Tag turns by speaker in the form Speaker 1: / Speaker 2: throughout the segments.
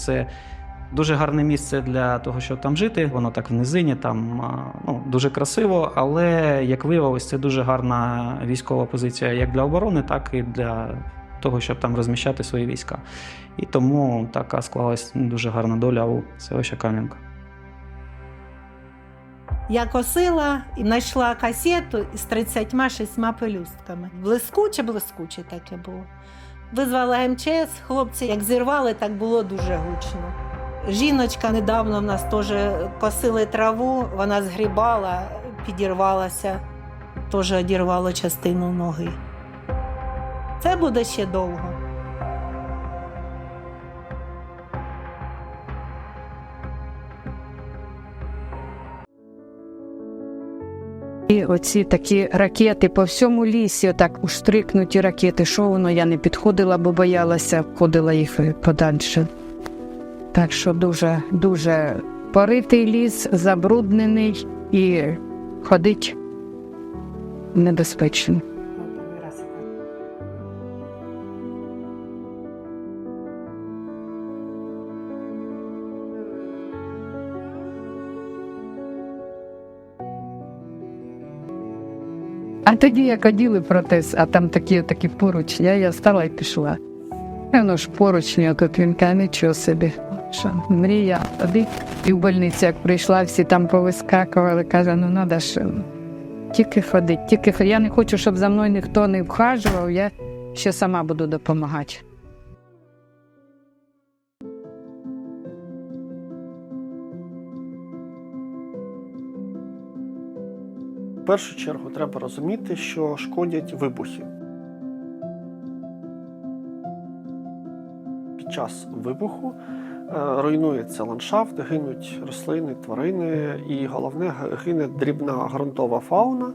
Speaker 1: це дуже гарне місце для того, щоб там жити. Воно так в низині, там ну, дуже красиво, але як виявилось, це дуже гарна військова позиція як для оборони, так і для того, щоб там розміщати свої війська. І тому така склалась дуже гарна доля у селища Кам'янка.
Speaker 2: Я косила і знайшла касету із 36 пелюстками. Блискуче, блискуче таке було. Визвала МЧС, хлопці як зірвали, так було дуже гучно. Жіночка недавно в нас теж косили траву, вона згрібала, підірвалася, теж одірвало частину ноги. Це буде ще довго.
Speaker 3: І оці такі ракети по всьому лісі, отак уштрикнуті ракети. Що воно я не підходила, бо боялася, входила їх подальше. Так що дуже, дуже поритий ліс, забруднений і ходить небезпечно. А тоді як оділи протез, а там такі такі поруч, я, я стала і пішла. Воно ж поручні, копінка, нічого собі. Що, мрія, тоді і в больниці, як прийшла, всі там повискакували, каже, ну треба ж тільки ходити, тільки ходити. Я не хочу, щоб за мною ніхто не вхажував, я ще сама буду допомагати.
Speaker 4: Першу чергу треба розуміти, що шкодять вибухи. Під час вибуху е, руйнується ландшафт, гинуть рослини, тварини, і головне гине дрібна ґрунтова фауна,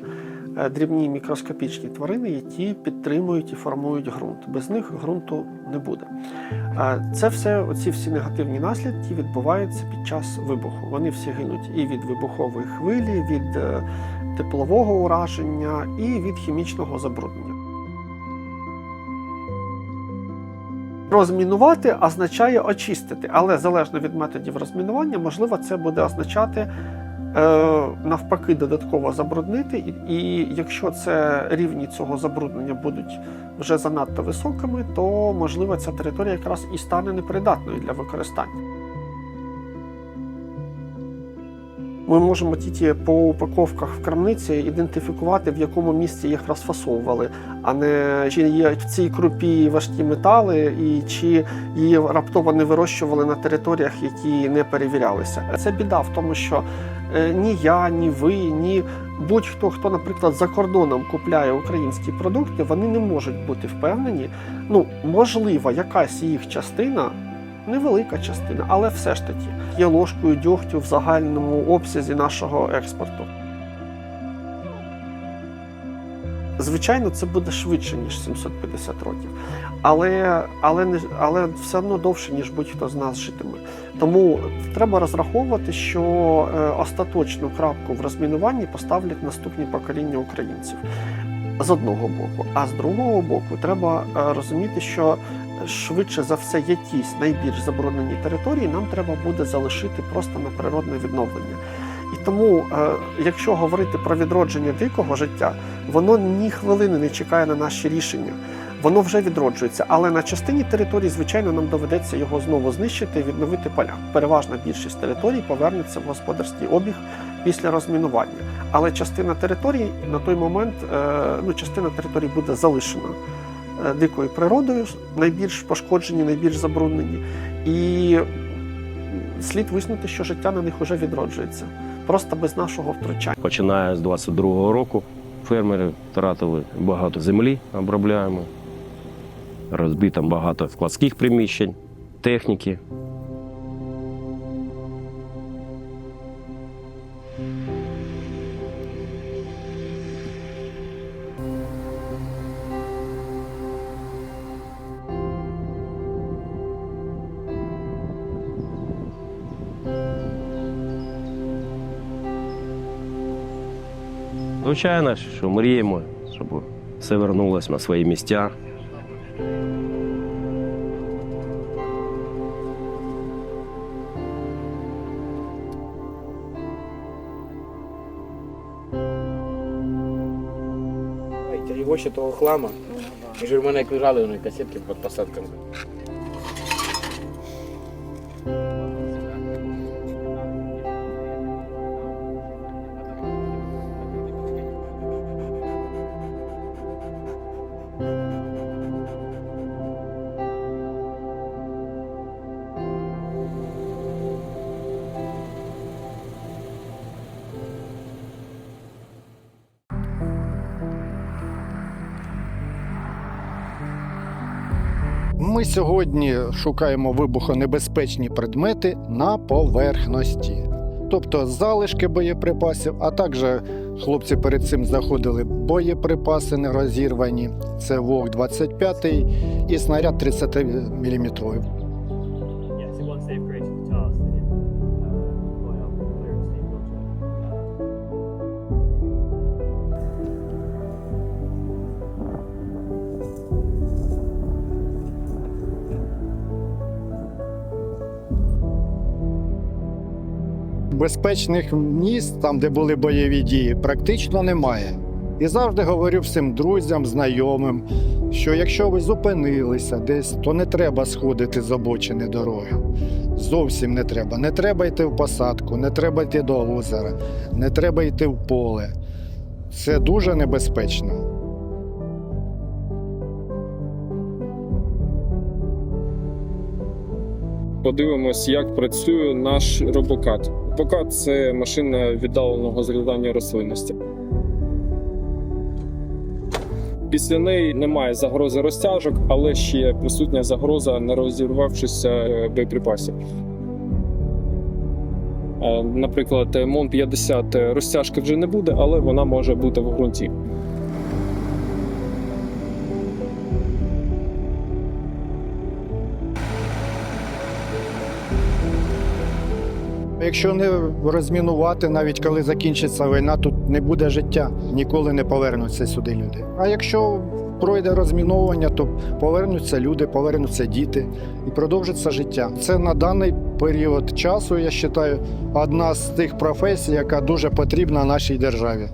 Speaker 4: е, дрібні мікроскопічні тварини, які підтримують і формують ґрунт. Без них ґрунту не буде. Е, Це все, оці всі негативні наслідки відбуваються під час вибуху. Вони всі гинуть і від вибухової хвилі, від теплового ураження і від хімічного забруднення. Розмінувати означає очистити, але залежно від методів розмінування, можливо, це буде означати е, навпаки додатково забруднити. І, і якщо це рівні цього забруднення будуть вже занадто високими, то можливо ця територія якраз і стане непридатною для використання. Ми можемо тільки по упаковках в крамниці ідентифікувати, в якому місці їх розфасовували, а не чи є в цій крупі важкі метали, і чи її раптово не вирощували на територіях, які не перевірялися. Це біда в тому, що е, ні я, ні ви, ні будь-хто, хто, наприклад, за кордоном купляє українські продукти, вони не можуть бути впевнені. Ну, можливо, якась їх частина невелика частина, але все ж таки є ложкою дьогтю в загальному обсязі нашого експорту. Звичайно, це буде швидше, ніж 750 років, але, але, але все одно довше, ніж будь-хто з нас житиме. Тому треба розраховувати, що е, остаточну крапку в розмінуванні поставлять наступні покоління українців з одного боку. А з другого боку, треба е, розуміти, що швидше за все якісь найбільш заборонені території нам треба буде залишити просто на природне відновлення. І тому, е, якщо говорити про відродження дикого життя, воно ні хвилини не чекає на наші рішення. Воно вже відроджується, але на частині території, звичайно, нам доведеться його знову знищити і відновити поля. Переважна більшість територій повернеться в господарський обіг після розмінування. Але частина території на той момент, е, ну, частина території буде залишена дикою природою, найбільш пошкоджені, найбільш забруднені. І слід визнати, що життя на них вже відроджується, просто без нашого втручання.
Speaker 5: Починає з 22-го року фермери втратили багато землі, обробляємо, розбито багато складських приміщень, техніки. Звичайно, що мріємо, щоб все вернулося на свої місця.
Speaker 6: Його ще того хлама. в мене як лежали вони касетки під посадками.
Speaker 7: Ми сьогодні шукаємо вибухонебезпечні предмети на поверхності, тобто залишки боєприпасів, а також хлопці перед цим знаходили боєприпаси нерозірвані. Це ВОГ 25 і снаряд 30 мм. Безпечних місць, там, де були бойові дії, практично немає. І завжди говорю всім друзям, знайомим, що якщо ви зупинилися десь, то не треба сходити з обочини дороги. Зовсім не треба. Не треба йти в посадку, не треба йти до озера, не треба йти в поле. Це дуже небезпечно.
Speaker 8: Подивимось, як працює наш робокат. Робокат це машина віддаленого зрізання рослинності. Після неї немає загрози розтяжок, але ще присутня загроза не розірвавшися боєприпасів. Е, Наприклад, МОН 50 розтяжки вже не буде, але вона може бути в ґрунті.
Speaker 7: Якщо не розмінувати, навіть коли закінчиться війна, тут не буде життя, ніколи не повернуться сюди люди. А якщо пройде розміновування, то повернуться люди, повернуться діти і продовжиться життя. Це на даний період часу, я вважаю, одна з тих професій, яка дуже потрібна нашій державі.